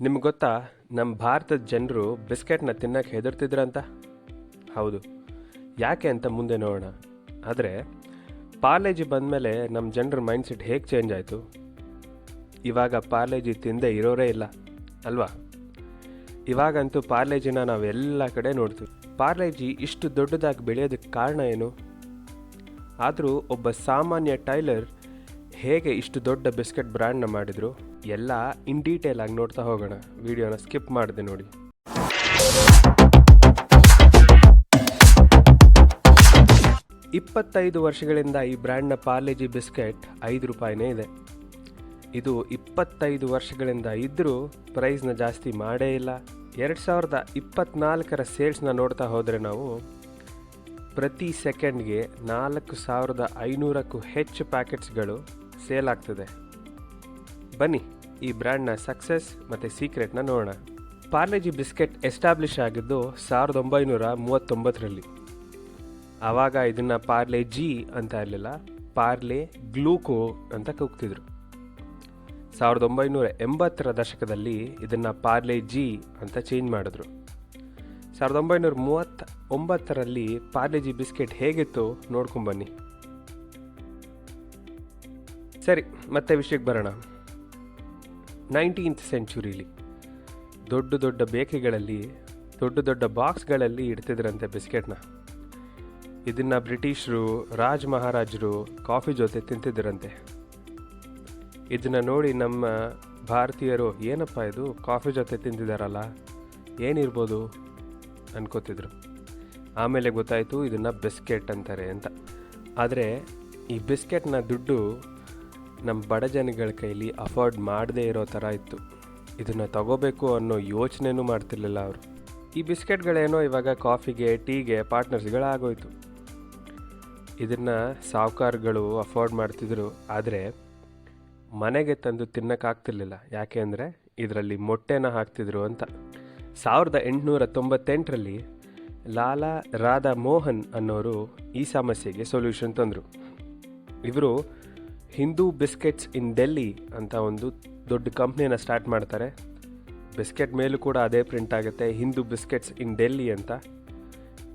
ನಿಮ್ಗೆ ಗೊತ್ತಾ ನಮ್ಮ ಭಾರತದ ಜನರು ಬಿಸ್ಕೆಟ್ನ ತಿನ್ನಕ್ಕೆ ಹೆದರ್ತಿದ್ರಂತ? ಹೌದು. ಯಾಕೆ ಅಂತ ಮುಂದೆ ನೋಡೋಣ. ಆದರೆ, ಪಾರ್ಲೇಜಿ ಬಂದಮೇಲೆ ನಮ್ಮ ಜನರ ಮೈಂಡ್ಸೆಟ್ ಹೇಗೆ ಚೇಂಜ್ ಆಯಿತು? ಇವಾಗ ಪಾರ್ಲೇಜಿ ತಿಂದೇ ಇರೋರೇ ಇಲ್ಲ, ಅಲ್ವಾ? ಇವಾಗಂತೂ ಪಾರ್ಲೇಜಿನ ಎಲ್ಲ ಕಡೆ ನೋಡ್ತೀವಿ. ಪಾರ್ಲೇಜಿ ಇಷ್ಟು ದೊಡ್ಡದಾಗಿ ಬೆಳೆಯೋದಕ್ಕೆ ಕಾರಣ ಏನು? ಆದರೂ ಒಬ್ಬ ಸಾಮಾನ್ಯ ಟೈಲರ್ ಹೇಗೆ ಇಷ್ಟು ದೊಡ್ಡ ಬಿಸ್ಕೆಟ್ ಬ್ರ್ಯಾಂಡ್ನ ಮಾಡಿದ್ರು? ಎಲ್ಲ ಇನ್ ಡೀಟೇಲ್ ಆಗಿ ನೋಡ್ತಾ ಹೋಗೋಣ. ವಿಡಿಯೋನ ಸ್ಕಿಪ್ ಮಾಡಿದೆ ನೋಡಿ. ಇಪ್ಪತ್ತೈದು ವರ್ಷಗಳಿಂದ ಈ ಬ್ರ್ಯಾಂಡ್ನ ಪಾರ್ಲೇಜಿ ಬಿಸ್ಕೆಟ್ ಐದು ರೂಪಾಯಿನೇ ಇದೆ. ಇದು ಇಪ್ಪತ್ತೈದು ವರ್ಷಗಳಿಂದ ಇದ್ದರೂ ಪ್ರೈಸ್ನ ಜಾಸ್ತಿ ಮಾಡೇ ಇಲ್ಲ. ಎರಡು ಸಾವಿರದ ಇಪ್ಪತ್ನಾಲ್ಕರ ಸೇಲ್ಸ್ನ ನೋಡ್ತಾ ಹೋದರೆ ನಾವು ಪ್ರತಿ ಸೆಕೆಂಡ್ಗೆ ನಾಲ್ಕು ಸಾವಿರದ ಐನೂರಕ್ಕೂ ಹೆಚ್ಚು ಪ್ಯಾಕೆಟ್ಸ್ಗಳು ಸೇಲ್ ಆಗ್ತದೆ. ಬನ್ನಿ. ಈ ಬ್ರ್ಯಾಂಡ್ನ ಸಕ್ಸಸ್ ಮತ್ತು ಸೀಕ್ರೆಟ್ನ ನೋಡೋಣ. ಪಾರ್ಲೆಜಿ ಬಿಸ್ಕೆಟ್ ಎಸ್ಟಾಬ್ಲಿಷ್ ಆಗಿದ್ದು ಸಾವಿರದ ಒಂಬೈನೂರ ಮೂವತ್ತೊಂಬತ್ತರಲ್ಲಿ. ಆವಾಗ ಇದನ್ನು ಪಾರ್ಲೆ ಜಿ ಅಂತ ಇರಲಿಲ್ಲ, ಪಾರ್ಲೆ ಗ್ಲೂಕೋ ಅಂತ ಕೂಗ್ತಿದ್ರು. ಸಾವಿರದ ಒಂಬೈನೂರ ಎಂಬತ್ತರ ದಶಕದಲ್ಲಿ ಇದನ್ನು ಪಾರ್ಲೆ ಜಿ ಅಂತ ಚೇಂಜ್ ಮಾಡಿದ್ರು. ಸಾವಿರದ ಒಂಬೈನೂರ ಮೂವತ್ತ ಒಂಬತ್ತರಲ್ಲಿ ಪಾರ್ಲೆ ಜಿ ಬಿಸ್ಕೆಟ್ ಹೇಗಿತ್ತು ನೋಡ್ಕೊಂಬನ್ನಿ ಸರಿ, ಮತ್ತೆ ವಿಷಯಕ್ಕೆ ಬರೋಣ. ನೈನ್ಟೀನ್ತ್ ಸೆಂಚುರಿಲಿ. ದೊಡ್ಡ ದೊಡ್ಡ ಬೇಕರಿಗಳಲ್ಲಿ ದೊಡ್ಡ ದೊಡ್ಡ ಬಾಕ್ಸ್ಗಳಲ್ಲಿ ಇಡ್ತಿದ್ರಂತೆ ಬಿಸ್ಕೆಟ್ನ. ಇದನ್ನು ಬ್ರಿಟಿಷರು, ರಾಜ್ ಮಹಾರಾಜರು ಕಾಫಿ ಜೊತೆ ತಿಂತಿದ್ದರಂತೆ ಇದನ್ನು ನೋಡಿ ನಮ್ಮ ಭಾರತೀಯರು, ಏನಪ್ಪ ಇದು? ಕಾಫಿ ಜೊತೆ ತಿಂತಿದ್ದಾರಲ್ಲ ಏನಿರ್ಬೋದು? ಅನ್ಕೋತಿದ್ರು. ಆಮೇಲೆ ಗೊತ್ತಾಯಿತು, ಇದನ್ನು ಬಿಸ್ಕೆಟ್ ಅಂತಾರೆ ಅಂತ. ಆದರೆ, ಈ ಬಿಸ್ಕೆಟ್ನ ದುಡ್ಡು ನಮ್ಮ ಬಡ ಜನಗಳ ಕೈಲಿ ಅಫೋರ್ಡ್ ಮಾಡದೇ ಇರೋ ಥರ ಇತ್ತು. ಇದನ್ನು ತಗೋಬೇಕು ಅನ್ನೋ ಯೋಚನೆನೂ ಮಾಡ್ತಿರ್ಲಿಲ್ಲ ಅವರು. ಈ ಬಿಸ್ಕೆಟ್ಗಳೇನೋ ಇವಾಗ ಕಾಫಿಗೆ, ಟೀಗೆ ಪಾರ್ಟ್ನರ್ಸ್ಗಳಾಗೋಯ್ತು. ಇದನ್ನು ಸಾಹುಕಾರಗಳು ಅಫೋರ್ಡ್ ಮಾಡ್ತಿದ್ರು, ಆದರೆ ಮನೆಗೆ ತಂದು ತಿನ್ನೋಕ್ಕಾಗ್ತಿರ್ಲಿಲ್ಲ ಯಾಕೆ ಅಂದರೆ ಇದರಲ್ಲಿ ಮೊಟ್ಟೆನ ಹಾಕ್ತಿದ್ರು ಅಂತ. ಸಾವಿರದ ಎಂಟುನೂರ ತೊಂಬತ್ತೆಂಟರಲ್ಲಿ ಲಾಲಾ ರಾಧಾ ಮೋಹನ್ ಅನ್ನೋರು ಈ ಸಮಸ್ಯೆಗೆ ಸೊಲ್ಯೂಷನ್ ತಂದರು. ಇವರು ಹಿಂದೂ ಬಿಸ್ಕೆಟ್ಸ್ ಇನ್ ಡೆಲ್ಲಿ ಅಂತ ಒಂದು ದೊಡ್ಡ ಕಂಪ್ನಿನ ಸ್ಟಾರ್ಟ್ ಮಾಡ್ತಾರೆ. ಬಿಸ್ಕೆಟ್ ಮೇಲೂ ಕೂಡ ಅದೇ ಪ್ರಿಂಟ್ ಆಗುತ್ತೆ, ಹಿಂದೂ ಬಿಸ್ಕೆಟ್ಸ್ ಇನ್ ಡೆಲ್ಲಿ ಅಂತ.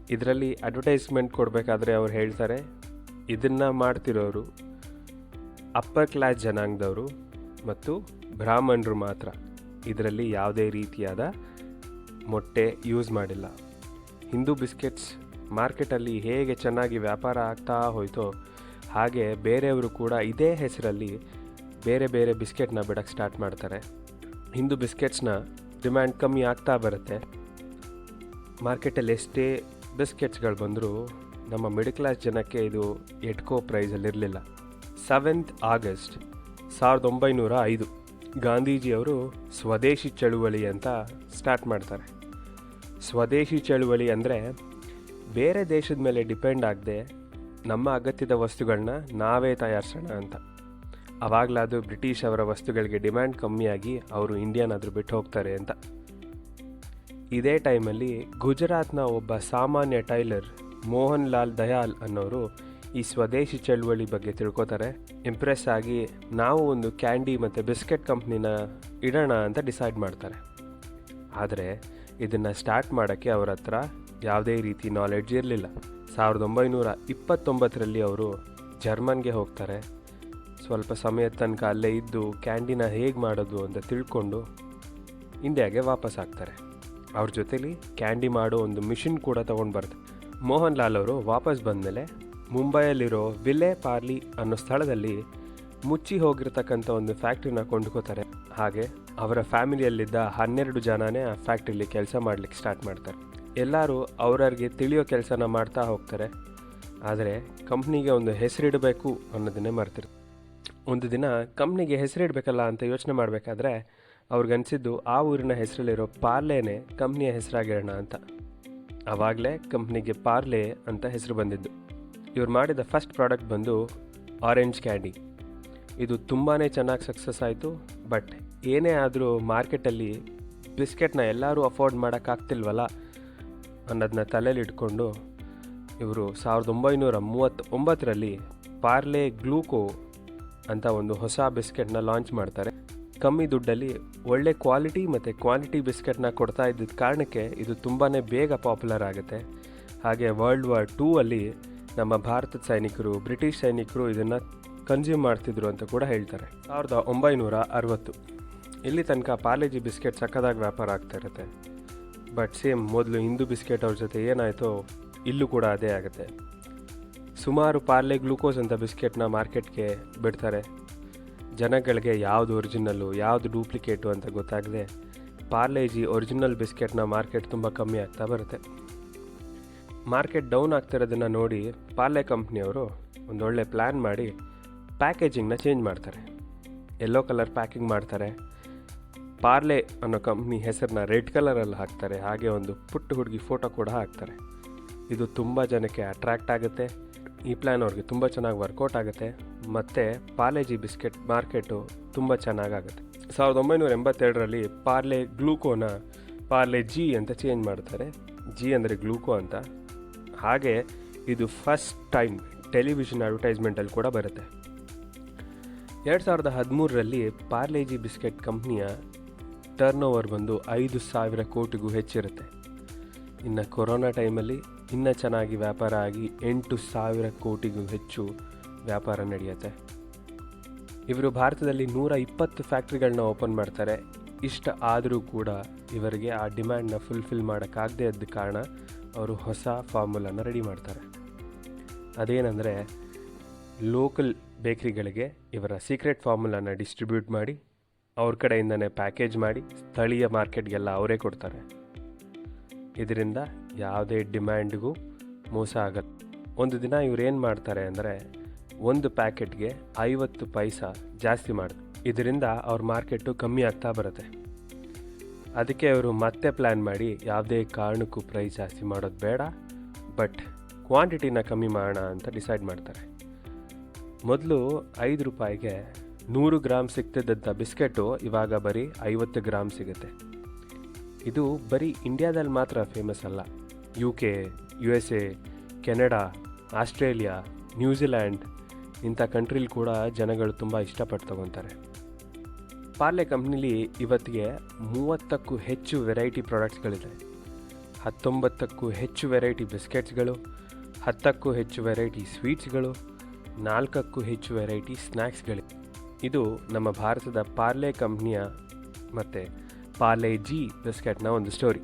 ಇದರಲ್ಲಿ ಅಡ್ವರ್ಟೈಸ್ಮೆಂಟ್ ಕೊಡಬೇಕಾದ್ರೆ ಅವ್ರು ಹೇಳ್ತಾರೆ, ಇದನ್ನು ಮಾಡ್ತಿರೋರು ಅಪ್ಪರ್ ಕ್ಲಾಸ್ ಜನಾಂಗದವರು ಮತ್ತು ಬ್ರಾಹ್ಮಣರು ಮಾತ್ರ. ಇದರಲ್ಲಿ ಯಾವುದೇ ರೀತಿಯಾದ ಮೊಟ್ಟೆ ಯೂಸ್ ಮಾಡಿಲ್ಲ. ಹಿಂದೂ ಬಿಸ್ಕೆಟ್ಸ್ ಮಾರ್ಕೆಟಲ್ಲಿ ಹೇಗೆ ಚೆನ್ನಾಗಿ ವ್ಯಾಪಾರ ಆಗ್ತಾ ಹೋಯ್ತೋ ಹಾಗೆ ಬೇರೆಯವರು ಕೂಡ ಇದೇ ಹೆಸರಲ್ಲಿ ಬೇರೆ ಬೇರೆ ಬಿಸ್ಕೆಟ್ನ ಬಿಡೋಕ್ಕೆ ಸ್ಟಾರ್ಟ್ ಮಾಡ್ತಾರೆ. ಹಿಂದೂ ಬಿಸ್ಕೆಟ್ಸ್ನ ಡಿಮ್ಯಾಂಡ್ ಕಮ್ಮಿ ಆಗ್ತಾ ಬರುತ್ತೆ. ಮಾರ್ಕೆಟಲ್ಲಿ ಎಷ್ಟೇ ಬಿಸ್ಕೆಟ್ಸ್ಗಳು ಬಂದರೂ ನಮ್ಮ ಮಿಡಿಲ್ ಕ್ಲಾಸ್ ಜನಕ್ಕೆ ಇದು ಎಟ್ಕೋ ಪ್ರೈಸಲ್ಲಿರಲಿಲ್ಲ ಸೆವೆಂತ್ ಆಗಸ್ಟ್ ಸಾವಿರದ ಒಂಬೈನೂರ ಐದು ಗಾಂಧೀಜಿಯವರು ಸ್ವದೇಶಿ ಚಳುವಳಿ ಅಂತ ಸ್ಟಾರ್ಟ್ ಮಾಡ್ತಾರೆ. ಸ್ವದೇಶಿ ಚಳುವಳಿ ಅಂದರೆ ಬೇರೆ ದೇಶದ ಮೇಲೆ ಡಿಪೆಂಡ್ ಆಗದೆ ನಮ್ಮ ಅಗತ್ಯದ ವಸ್ತುಗಳನ್ನ ನಾವೇ ತಯಾರಿಸೋಣ ಅಂತ. ಆವಾಗಲಾದರೂ ಬ್ರಿಟಿಷ್ ಅವರ ವಸ್ತುಗಳಿಗೆ ಡಿಮ್ಯಾಂಡ್ ಕಮ್ಮಿಯಾಗಿ ಅವರು ಇಂಡಿಯಾನಾದರೂ ಬಿಟ್ಟು ಹೋಗ್ತಾರೆ ಅಂತ. ಇದೇ ಟೈಮಲ್ಲಿ ಗುಜರಾತ್ನ ಒಬ್ಬ ಸಾಮಾನ್ಯ ಟೈಲರ್ ಮೋಹನ್ ಲಾಲ್ ದಯಾಲ್ ಅನ್ನೋರು ಈ ಸ್ವದೇಶಿ ಚಳುವಳಿ ಬಗ್ಗೆ ತಿಳ್ಕೊತಾರೆ. ಇಂಪ್ರೆಸ್ ಆಗಿ ನಾವು ಒಂದು ಕ್ಯಾಂಡಿ ಮತ್ತು ಬಿಸ್ಕೆಟ್ ಕಂಪ್ನಿನ ಇಡೋಣ ಅಂತ ಡಿಸೈಡ್ ಮಾಡ್ತಾರೆ. ಆದರೆ ಇದನ್ನು ಸ್ಟಾರ್ಟ್ ಮಾಡೋಕ್ಕೆ ಅವರ ಹತ್ರ ಯಾವುದೇ ರೀತಿ ನಾಲೆಡ್ಜ್ ಇರಲಿಲ್ಲ. ಸಾವಿರದ ಒಂಬೈನೂರ ಇಪ್ಪತ್ತೊಂಬತ್ತರಲ್ಲಿ ಅವರು ಜರ್ಮನ್ಗೆ ಹೋಗ್ತಾರೆ. ಸ್ವಲ್ಪ ಸಮಯದ ತನಕ ಅಲ್ಲೇ ಇದ್ದು ಕ್ಯಾಂಡಿನ ಹೇಗೆ ಮಾಡೋದು ಅಂತ ತಿಳ್ಕೊಂಡು ಇಂಡಿಯಾಗೆ ವಾಪಸ್ ಆಗ್ತಾರೆ. ಅವ್ರ ಜೊತೇಲಿ ಕ್ಯಾಂಡಿ ಮಾಡೋ ಒಂದು ಮಿಷಿನ್ ಕೂಡ ತೊಗೊಂಡು ಬರ್ತಾರೆ ಮೋಹನ್ ಲಾಲ್ ಅವರು ವಾಪಸ್ ಬಂದಮೇಲೆ ಮುಂಬೈಯಲ್ಲಿರೋ ವಿಲೆ ಪಾರ್ಲಿ ಅನ್ನೋ ಸ್ಥಳದಲ್ಲಿ ಮುಚ್ಚಿ ಹೋಗಿರ್ತಕ್ಕಂಥ ಒಂದು ಫ್ಯಾಕ್ಟ್ರಿನ ಕೊಂಡ್ಕೋತಾರೆ. ಹಾಗೆ ಅವರ ಫ್ಯಾಮಿಲಿಯಲ್ಲಿದ್ದ ಹನ್ನೆರಡು ಜನನೇ ಆ ಫ್ಯಾಕ್ಟ್ರಿಲಿ ಕೆಲಸ ಮಾಡಲಿಕ್ಕೆ ಸ್ಟಾರ್ಟ್ ಮಾಡ್ತಾರೆ. ಎಲ್ಲರೂ ಅವ್ರವ್ರಿಗೆ ತಿಳಿಯೋ ಕೆಲಸನ ಮಾಡ್ತಾ ಹೋಗ್ತಾರೆ. ಆದರೆ ಕಂಪ್ನಿಗೆ ಒಂದು ಹೆಸರಿಡಬೇಕು ಅನ್ನೋದನ್ನೇ ಮರ್ತಿರ್ತಾರೆ. ಒಂದು ದಿನ ಕಂಪ್ನಿಗೆ ಹೆಸರಿಡಬೇಕಲ್ಲ ಅಂತ ಯೋಚನೆ ಮಾಡಬೇಕಾದ್ರೆ ಅವ್ರಿಗನ್ಸಿದ್ದು ಆ ಊರಿನ ಹೆಸರಲ್ಲಿರೋ ಪಾರ್ಲೆನೇ ಕಂಪ್ನಿಯ ಹೆಸರಾಗಿರೋಣ ಅಂತ. ಆವಾಗಲೇ ಕಂಪ್ನಿಗೆ ಪಾರ್ಲೆ ಅಂತ ಹೆಸರು ಬಂದಿದ್ದು. ಇವ್ರು ಮಾಡಿದ ಫಸ್ಟ್ ಪ್ರಾಡಕ್ಟ್ ಬಂದು ಆರೆಂಜ್ ಕ್ಯಾಂಡಿ. ಇದು ತುಂಬಾ ಚೆನ್ನಾಗಿ ಸಕ್ಸಸ್ ಆಯಿತು, ಬಟ್ ಏನೇ ಆದರೂ ಮಾರ್ಕೆಟಲ್ಲಿ ಬಿಸ್ಕೆಟ್ನ ಎಲ್ಲರೂ ಅಫೋರ್ಡ್ ಮಾಡೋಕ್ಕಾಗ್ತಿಲ್ವಲ್ಲ ಅನ್ನೋದನ್ನ ತಲೆಯಲ್ಲಿ ಇವರು ಸಾವಿರದ ಒಂಬೈನೂರ ಮೂವತ್ತೊಂಬತ್ತರಲ್ಲಿ ಪಾರ್ಲೆ ಗ್ಲೂಕೋ ಅಂತ ಒಂದು ಹೊಸ ಬಿಸ್ಕೆಟ್ನ ಲಾಂಚ್ ಮಾಡ್ತಾರೆ. ಕಮ್ಮಿ ದುಡ್ಡಲ್ಲಿ ಒಳ್ಳೆ ಕ್ವಾಲಿಟಿ ಮತ್ತು ಕ್ವಾಂಟಿಟಿ ಬಿಸ್ಕೆಟ್ನ ಕೊಡ್ತಾ ಇದ್ದಿದ್ದ ಕಾರಣಕ್ಕೆ ಇದು ತುಂಬಾ ಬೇಗ ಪಾಪ್ಯುಲರ್ ಆಗುತ್ತೆ. ಹಾಗೆ ವರ್ಲ್ಡ್ ವಾರ್ ಟೂ ಅಲ್ಲಿ ನಮ್ಮ ಭಾರತದ ಸೈನಿಕರು, ಬ್ರಿಟಿಷ್ ಸೈನಿಕರು ಇದನ್ನು ಕನ್ಸ್ಯೂಮ್ ಮಾಡ್ತಿದ್ರು ಅಂತ ಕೂಡ ಹೇಳ್ತಾರೆ. ಸಾವಿರದ ಒಂಬೈನೂರ ಅರವತ್ತು. ಇಲ್ಲಿ ತನಕ ಪಾಲೇಜಿ ಬಿಸ್ಕೆಟ್ ಸಕ್ಕದಾಗಿ ವ್ಯಾಪಾರ ಆಗ್ತಾ ಇರುತ್ತೆ. ಬಟ್ ಸೇಮ್ ಮೊದಲು ಹಿಂದೂ ಬಿಸ್ಕೆಟ್ ಅವ್ರ ಜೊತೆ ಏನಾಯಿತೋ ಇಲ್ಲೂ ಕೂಡ ಅದೇ ಆಗುತ್ತೆ. ಸುಮಾರು ಪಾರ್ಲೆ ಗ್ಲೂಕೋಸ್ ಅಂತ ಬಿಸ್ಕೆಟ್ನ ಮಾರ್ಕೆಟ್ಗೆ ಬಿಡ್ತಾರೆ. ಜನಗಳಿಗೆ ಯಾವುದು ಒರಿಜಿನಲ್ಲು ಯಾವುದು ಡೂಪ್ಲಿಕೇಟು ಅಂತ ಗೊತ್ತಾಗದೆ ಪಾರ್ಲೇಜಿ ಒರಿಜಿನಲ್ ಬಿಸ್ಕೆಟ್ನ ಮಾರ್ಕೆಟ್ ತುಂಬ ಕಮ್ಮಿ ಆಗ್ತಾ ಬರುತ್ತೆ. ಮಾರ್ಕೆಟ್ ಡೌನ್ ಆಗ್ತಿರೋದನ್ನು ನೋಡಿ ಪಾರ್ಲೆ ಕಂಪ್ನಿಯವರು ಒಂದೊಳ್ಳೆ ಪ್ಲ್ಯಾನ್ ಮಾಡಿ ಪ್ಯಾಕೇಜಿಂಗ್ನ ಚೇಂಜ್ ಮಾಡ್ತಾರೆ. ಎಲ್ಲೋ ಕಲರ್ ಪ್ಯಾಕಿಂಗ್ ಮಾಡ್ತಾರೆ. ಪಾರ್ಲೆ ಅನ್ನೋ ಕಂಪ್ನಿ ಹೆಸರನ್ನ ರೆಡ್ ಕಲರಲ್ಲಿ ಹಾಕ್ತಾರೆ. ಹಾಗೆ ಒಂದು ಪುಟ್ಟ ಹುಡುಗಿ ಫೋಟೋ ಕೂಡ ಹಾಕ್ತಾರೆ. ಇದು ತುಂಬ ಜನಕ್ಕೆ ಅಟ್ರ್ಯಾಕ್ಟ್ ಆಗುತ್ತೆ. ಈ ಪ್ಲ್ಯಾನ್ ಅವ್ರಿಗೆ ತುಂಬ ಚೆನ್ನಾಗಿ ವರ್ಕೌಟ್ ಆಗುತ್ತೆ. ಮತ್ತು ಪಾರ್ಲೆಜಿ ಬಿಸ್ಕೆಟ್ ಮಾರ್ಕೆಟು ತುಂಬ ಚೆನ್ನಾಗಾಗುತ್ತೆ ಸಾವಿರದ ಒಂಬೈನೂರ ಎಂಬತ್ತೆರಡರಲ್ಲಿ ಪಾರ್ಲೆ ಗ್ಲೂಕೋನ ಪಾರ್ಲೆ ಜಿ ಅಂತ ಚೇಂಜ್ ಮಾಡ್ತಾರೆ. ಜಿ ಅಂದರೆ ಗ್ಲೂಕೋ ಅಂತ. ಹಾಗೆ ಇದು ಫಸ್ಟ್ ಟೈಮ್ ಟೆಲಿವಿಷನ್ ಅಡ್ವರ್ಟೈಸ್ಮೆಂಟಲ್ಲಿ ಕೂಡ ಬರುತ್ತೆ. ಎರಡು ಸಾವಿರದ ಹದಿಮೂರರಲ್ಲಿ ಪಾರ್ಲೇಜಿ ಬಿಸ್ಕೆಟ್ ಕಂಪ್ನಿಯ ಟರ್ನ್ ಓವರ್ ಬಂದು ಐದು ಸಾವಿರ ಕೋಟಿಗೂ ಹೆಚ್ಚಿರುತ್ತೆ. ಇನ್ನು ಕೊರೋನಾ ಟೈಮಲ್ಲಿ ಇನ್ನೂ ಚೆನ್ನಾಗಿ ವ್ಯಾಪಾರ ಆಗಿ ಎಂಟು ಸಾವಿರ ಕೋಟಿಗೂ ಹೆಚ್ಚು ವ್ಯಾಪಾರ ನಡೆಯುತ್ತೆ. ಇವರು ಭಾರತದಲ್ಲಿ ನೂರ ಇಪ್ಪತ್ತು ಫ್ಯಾಕ್ಟ್ರಿಗಳನ್ನ ಓಪನ್ ಮಾಡ್ತಾರೆ. ಇಷ್ಟ ಆದರೂ ಕೂಡ ಇವರಿಗೆ ಆ ಡಿಮ್ಯಾಂಡ್ನ ಫುಲ್ಫಿಲ್ ಮಾಡೋಕ್ಕಾಗದೇ ಇದ್ದ ಕಾರಣ ಅವರು ಹೊಸ ಫಾರ್ಮುಲಾನ ರೆಡಿ ಮಾಡ್ತಾರೆ. ಅದೇನೆಂದರೆ, ಲೋಕಲ್ ಬೇಕ್ರಿಗಳಿಗೆ ಇವರ ಸೀಕ್ರೆಟ್ ಫಾರ್ಮುಲಾನ ಡಿಸ್ಟ್ರಿಬ್ಯೂಟ್ ಮಾಡಿ ಅವ್ರ ಕಡೆಯಿಂದನೇ ಪ್ಯಾಕೇಜ್ ಮಾಡಿ ಸ್ಥಳೀಯ ಮಾರ್ಕೆಟ್ಗೆಲ್ಲ ಅವರೇ ಕೊಡ್ತಾರೆ. ಇದರಿಂದ ಯಾವುದೇ ಡಿಮ್ಯಾಂಡ್ಗೂ ಮೋಸ ಆಗಲ್ಲ. ಒಂದು ದಿನ ಇವ್ರು ಏನು ಮಾಡ್ತಾರೆ ಅಂದರೆ ಒಂದು ಪ್ಯಾಕೆಟ್ಗೆ ಐವತ್ತು ಪೈಸ ಜಾಸ್ತಿ ಮಾಡಿ, ಇದರಿಂದ ಅವ್ರ ಮಾರ್ಕೆಟು ಕಮ್ಮಿ ಆಗ್ತಾ ಬರುತ್ತೆ. ಅದಕ್ಕೆ ಅವರು ಮತ್ತೆ ಪ್ಲ್ಯಾನ್ ಮಾಡಿ ಯಾವುದೇ ಕಾರಣಕ್ಕೂ ಪ್ರೈಸ್ ಜಾಸ್ತಿ ಮಾಡೋದು ಬೇಡ ಬಟ್ ಕ್ವಾಂಟಿಟಿನ ಕಮ್ಮಿ ಮಾಡೋಣ ಅಂತ ಡಿಸೈಡ್ ಮಾಡ್ತಾರೆ. ಮೊದಲು ಐದು ರೂಪಾಯಿಗೆ ನೂರು ಗ್ರಾಮ್ ಸಿಗ್ತಿದ್ದಂಥ ಬಿಸ್ಕೆಟು ಇವಾಗ ಬರೀ ಐವತ್ತು ಗ್ರಾಮ್ ಸಿಗುತ್ತೆ. ಇದು ಬರೀ ಇಂಡಿಯಾದಲ್ಲಿ ಮಾತ್ರ ಫೇಮಸ್ ಅಲ್ಲ. U K U S A Canada, Australia New Zealand ಇಂಥ ಕಂಟ್ರೀಲಿ ಕೂಡ ಜನಗಳು ತುಂಬ ಇಷ್ಟಪಟ್ಟು ತಗೊತಾರೆ ಪಾರ್ಲೆ ಕಂಪ್ನಿಲಿ ಇವತ್ತಿಗೆ ಮೂವತ್ತಕ್ಕೂ ಹೆಚ್ಚು ವೆರೈಟಿ ಪ್ರಾಡಕ್ಟ್ಸ್ಗಳಿದೆ ಹತ್ತೊಂಬತ್ತಕ್ಕೂ ಹೆಚ್ಚು ವೆರೈಟಿ ಬಿಸ್ಕೆಟ್ಸ್ಗಳು, ಹತ್ತಕ್ಕೂ ಹೆಚ್ಚು ವೆರೈಟಿ ಸ್ವೀಟ್ಸ್ಗಳು ನಾಲ್ಕಕ್ಕೂ ಹೆಚ್ಚು ವೆರೈಟಿ ಸ್ನ್ಯಾಕ್ಸ್ಗಳಿವೆ ಇದು ನಮ್ಮ ಭಾರತದ ಪಾರ್ಲೆ ಕಂಪ್ನಿಯ ಮತ್ತು ಪಾರ್ಲೆ ಜಿ ಬಿಸ್ಕೆಟ್ನ ಒಂದು ಸ್ಟೋರಿ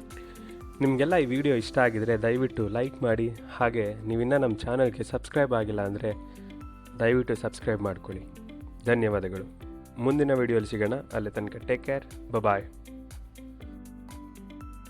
ನಿಮಗೆಲ್ಲ ಈ ವಿಡಿಯೋ ಇಷ್ಟ ಆಗಿದರೆ ದಯವಿಟ್ಟು ಲೈಕ್ ಮಾಡಿ, ಹಾಗೆ ನೀವಿನ್ನೂ ನಮ್ಮ ಚಾನಲ್ಗೆ ಸಬ್ಸ್ಕ್ರೈಬ್ ಆಗಿಲ್ಲ ಅಂದರೆ ದಯವಿಟ್ಟು ಸಬ್ಸ್ಕ್ರೈಬ್ ಮಾಡ್ಕೊಳ್ಳಿ. ಧನ್ಯವಾದಗಳು. ಮುಂದಿನ ವಿಡಿಯೋಲಿ ಸಿಗೋಣ. ಅಲ್ಲಿ ತನಕ ಟೇಕ್ ಕೇರ್ ಬಾಯ್